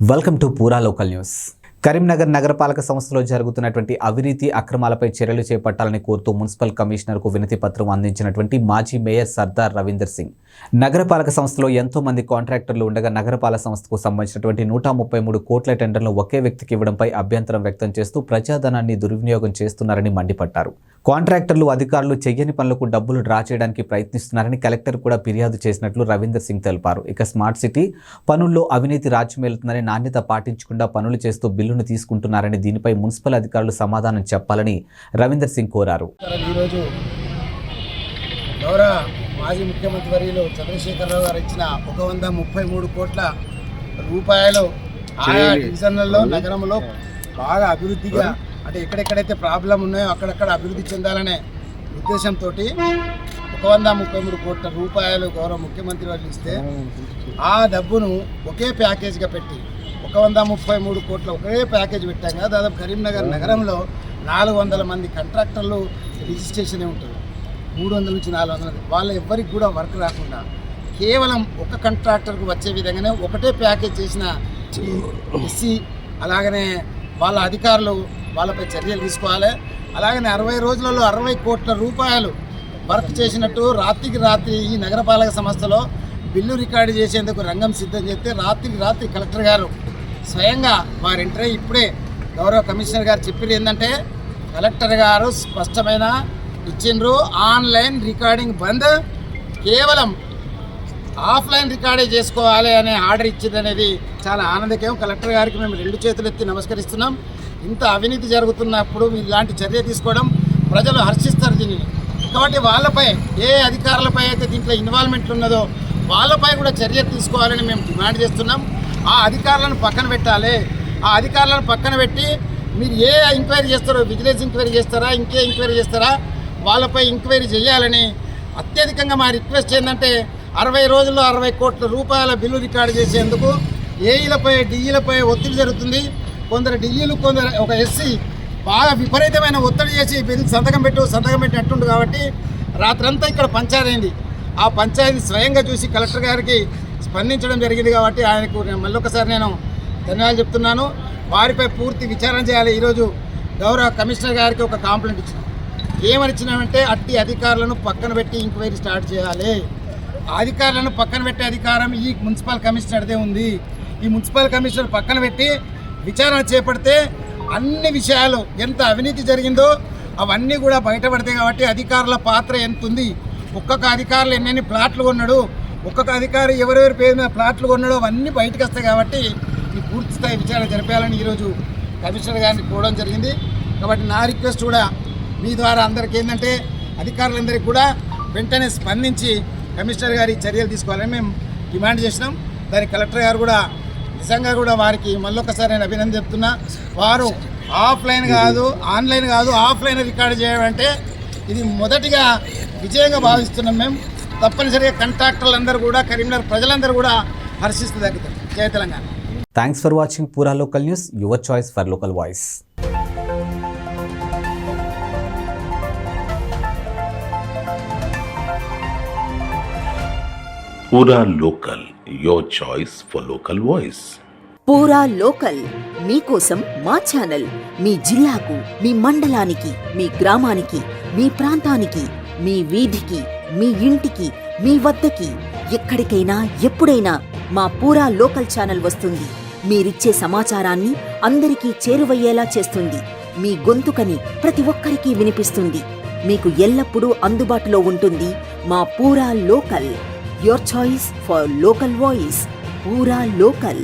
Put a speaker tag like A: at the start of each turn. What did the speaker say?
A: Welcome to Pura local news Karimnagar నగరపాలక సంస్థలో జరుగుతున్నటువంటి అవినీతి అక్రమాలపై చర్యలు చేపట్టాలని కోరుతూ మున్సిపల్ కమిషనర్కు వినతి పత్రం అందించినటువంటి మాజీ మేయర్ సర్దార్ రవీందర్ సింగ్. నగరపాలక సంస్థలో ఎంతో మంది కాంట్రాక్టర్లు ఉండగా నగరపాలక సంస్థకు సంబంధించినటువంటి నూట ముప్పై మూడు కోట్ల టెండర్లను ఒకే వ్యక్తికి ఇవ్వడంపై అభ్యంతరం వ్యక్తం చేస్తూ ప్రజాధనాన్ని దుర్వినియోగం చేస్తున్నారని మండిపడ్డారు. కాంట్రాక్టర్లు అధికారులు చెయ్యని పనులకు డబ్బులు డ్రా చేయడానికి ప్రయత్నిస్తున్నారని కలెక్టర్ కూడా ఫిర్యాదు చేసినట్లు రవీందర్ సింగ్ తెలిపారు. ఇక స్మార్ట్ సిటీ పనుల్లో అవినీతి రాజ్యమేలుతుందని నాణ్యత పాటించకుండా పనులు చేస్తూ బిల్లును తీసుకుంటున్నారని దీనిపై మున్సిపల్ అధికారులు సమాధానం చెప్పాలని రవీందర్ సింగ్ కోరారు.
B: ఈరోజు గౌరవ మాజీ ముఖ్యమంత్రి వర్యులు చంద్రశేఖరరావు గారు ఇచ్చిన ఒక వంద ముప్పై మూడు కోట్ల రూపాయలు ఆయా డివిజన్లలో నగరంలో బాగా అభివృద్ధిగా అంటే ఎక్కడెక్కడైతే ప్రాబ్లం ఉన్నాయో అక్కడక్కడ అభివృద్ధి చెందాలనే ఉద్దేశంతో ఒక వంద ముప్పై మూడు కోట్ల రూపాయలు గౌరవ ముఖ్యమంత్రి వారు ఇస్తే ఆ డబ్బును ఒకే ప్యాకేజ్గా పెట్టి ఒక వంద ముప్పై మూడు కోట్ల ఒకే ప్యాకేజ్ పెట్టాం కదా. దాదాపు కరీంనగర్ నగరంలో నాలుగు వందల మంది కాంట్రాక్టర్లు రిజిస్ట్రేషన్ ఉంటుంది మూడు వందల నుంచి నాలుగు వందల వాళ్ళ ఎవ్వరికి కూడా వర్క్ రాకుండా కేవలం ఒక కాంట్రాక్టర్కు వచ్చే విధంగానే ఒకటే ప్యాకేజ్ చేసిన ఎస్సీ అలాగనే వాళ్ళ అధికారులు వాళ్ళపై చర్యలు తీసుకోవాలి. అలాగనే అరవై రోజులలో అరవై కోట్ల రూపాయలు వర్క్ చేసినట్టు రాత్రికి రాత్రి ఈ నగరపాలక సంస్థలో బిల్లు రికార్డు చేసేందుకు రంగం సిద్ధం చేస్తే రాత్రికి రాత్రి కలెక్టర్ గారు స్వయంగా వారి ఇంటరే ఇప్పుడే గౌరవ కమిషనర్ గారు చెప్పిన ఏంటంటే కలెక్టర్ గారు స్పష్టమైన ఇచ్చిండ్రు ఆన్లైన్ రికార్డింగ్ బంద్ కేవలం ఆఫ్లైన్ రికార్డే చేసుకోవాలి అనే ఆర్డర్ ఇచ్చింది అనేది చాలా ఆనందకేం కలెక్టర్ గారికి మేము రెండు చేతులు ఎత్తి నమస్కరిస్తున్నాం. ఇంత అవినీతి జరుగుతున్నప్పుడు ఇలాంటి చర్య తీసుకోవడం ప్రజలు హర్షిస్తారు దీనిని. కాబట్టి వాళ్ళపై ఏ అధికారులపై అయితే దీంట్లో ఇన్వాల్వ్మెంట్ ఉన్నదో వాళ్ళపై కూడా చర్య తీసుకోవాలని మేము డిమాండ్ చేస్తున్నాం. ఆ అధికారులను పక్కన పెట్టాలి. ఆ అధికారులను పక్కన పెట్టి మీరు ఏ ఎంక్వైరీ చేస్తారో విజిలెన్స్ ఎంక్వైరీ చేస్తారా ఇంకే ఎంక్వైరీ చేస్తారా వాళ్ళపై ఎంక్వైరీ చేయాలని అత్యధికంగా మా రిక్వెస్ట్ ఏంటంటే అరవై రోజుల్లో అరవై కోట్ల రూపాయల బిల్లు రికార్డు చేసేందుకు ఏఈలపై డిఈలపై ఒత్తిడి జరుగుతుంది. కొందరు డిఈలు కొందరు ఒక ఎస్సీ బాగా విపరీతమైన ఒత్తిడి చేసి బిల్లు సంతకం పెట్టు సంతకం పెట్టి అట్టుండు కాబట్టి రాత్రంతా ఇక్కడ పంచాయతీ అయింది. ఆ పంచాయతీ స్వయంగా చూసి కలెక్టర్ గారికి స్పందించడం జరిగింది కాబట్టి ఆయనకు నేను మళ్ళొకసారి నేను ధన్యవాదాలు చెప్తున్నాను. వారిపై పూర్తి విచారణ చేయాలి. ఈరోజు గౌరవ కమిషనర్ గారికి ఒక కాంప్లైంట్ ఇచ్చిన. ఏమని ఇచ్చినామంటే అట్టి అధికారులను పక్కన పెట్టి ఇంక్వైరీ స్టార్ట్ చేయాలి. అధికారులను పక్కన పెట్టే అధికారం ఈ మున్సిపల్ కమిషనర్దే ఉంది. ఈ మున్సిపల్ కమిషనర్ పక్కన పెట్టి విచారణ చేపడితే అన్ని విషయాలు ఎంత అవినీతి జరిగిందో అవన్నీ కూడా బయటపడతాయి కాబట్టి అధికారుల పాత్ర ఎంత ఉంది ఒక్కొక్క అధికారులు ఎన్నెన్ని ప్లాట్లు కొన్నాడు ఒక్కొక్క అధికారి ఎవరెవరి పేరు మీద ప్లాట్లు కొన్నాడో అవన్నీ బయటకు వస్తాయి కాబట్టి ఈ పూర్తి స్థాయి విచారణ జరిపేయాలని ఈరోజు కమిషనర్ గారిని కోవడం జరిగింది. కాబట్టి నా రిక్వెస్ట్ కూడా మీ ద్వారా అందరికీ ఏంటంటే అధికారులందరికీ కూడా వెంటనే స్పందించి కమిషనర్ గారి చర్యలు తీసుకోవాలని మేము డిమాండ్ చేసినాం. దానికి కలెక్టర్ గారు కూడా నిజంగా కూడా వారికి మళ్ళొకసారి నేను అభినందన చెప్తున్నా. వారు ఆఫ్లైన్ కాదు ఆన్లైన్ కాదు ఆఫ్లైన్ రికార్డు చేయడం అంటే ఇది మొదటిగా విజయంగా భావిస్తున్నాం మేము. తప్పనిసరిగా కాంట్రాక్టర్లు అందరూ కూడా కరీంనగర్ ప్రజలందరూ కూడా హర్షిస్తూ తగ్గుతారు జయ Telangana
A: thanks for watching Pura local news your choice for local voice
C: Pura Local, your choice for local voice.
D: Pura local మీకోసం మా ఛానల్ మీ జిల్లాకు మీ మండలానికి మీ గ్రామానికి మీ ప్రాంతానికి మీ వీధికి మీ ఇంటికి మీ వద్దకి ఎక్కడికైనా ఎప్పుడైనా మా పూరా లోకల్ ఛానల్ వస్తుంది. మీరిచ్చే సమాచారాన్ని అందరికీ చేరువయ్యేలా చేస్తుంది. మీ గొంతుకని ప్రతి ఒక్కరికి వినిపిస్తుంది. మీకు ఎల్లప్పుడూ అందుబాటులో ఉంటుంది మా Pura local. Your choice for local voice Pura local.